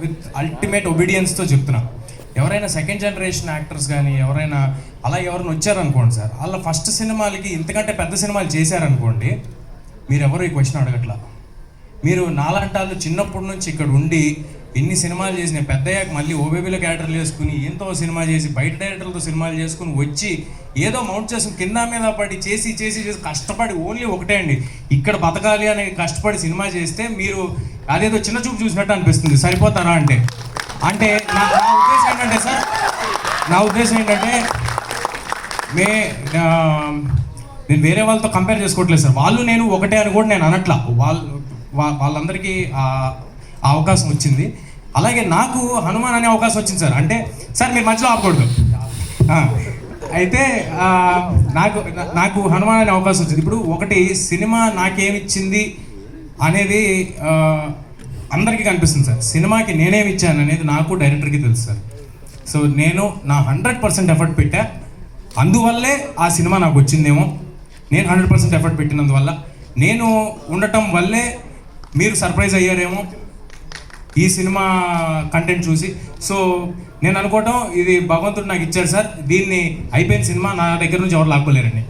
With ultimate ఒబీడియన్స్తో చెప్తున్నా. ఎవరైనా second generation actors కానీ ఎవరైనా అలా ఎవరైనా వచ్చారనుకోండి సార్ వాళ్ళ ఫస్ట్ సినిమాలకి ఇంతకంటే పెద్ద సినిమాలు చేశారనుకోండి మీరు ఈ క్వశ్చన్ అడగట్లా? మీరు నాలాంటి చిన్నప్పటి నుంచి ఇక్కడ ఉండి ఇన్ని సినిమాలు చేసిన పెద్దయ్యాక మళ్ళీ ఓబేబీలో క్యారెక్టర్లు చేసుకుని ఎంతో సినిమా చేసి బయట డైరెక్టర్లతో సినిమాలు చేసుకుని వచ్చి ఏదో మౌంట్ చేసుకుని కింద మీద పడి చేసి చేసి చేసి కష్టపడి ఓన్లీ ఒకటే అండి. ఇక్కడ బతకాలి అనే కష్టపడి సినిమా చేస్తే మీరు అదేదో చిన్న చూపు చూసినట్టు అనిపిస్తుంది. సరిపోతారా అంటే? అంటే నా నా ఉద్దేశం ఏంటంటే సార్ నా ఉద్దేశం ఏంటంటే మే నేను వేరే వాళ్ళతో కంపేర్ చేసుకోవట్లేదు సార్. వాళ్ళు నేను ఒకటే అని కూడా నేను అనట్లా. వాళ్ళు వాళ్ళందరికీ ఆ అవకాశం వచ్చింది. అలాగే నాకు హనుమాన్ అనే అవకాశం వచ్చింది సార్. అంటే సార్ మీరు మధ్యలో ఆపకూడదు. అయితే నాకు నాకు హనుమాన్ అనే అవకాశం వచ్చింది. ఇప్పుడు ఒకటి సినిమా నాకేమిచ్చింది అనేది అందరికీ కనిపిస్తుంది సార్. సినిమాకి నేనేమి ఇచ్చాను అనేది నాకు డైరెక్టర్కి తెలుసు సార్. సో నేను నా హండ్రెడ్ పర్సెంట్ ఎఫర్ట్ పెట్టా. అందువల్లే ఆ సినిమా నాకు వచ్చిందేమో. నేను హండ్రెడ్ పర్సెంట్ ఎఫర్ట్ పెట్టినందువల్ల నేను ఉండటం వల్లే మీరు సర్ప్రైజ్ అయ్యారేమో ఈ సినిమా కంటెంట్ చూసి. సో నేను అనుకోవటం ఇది భగవంతుడు నాకు ఇచ్చాడు సార్. దీన్ని అయిపోయిన సినిమా నా దగ్గర నుంచి ఎవరు లాక్కోలేరండి.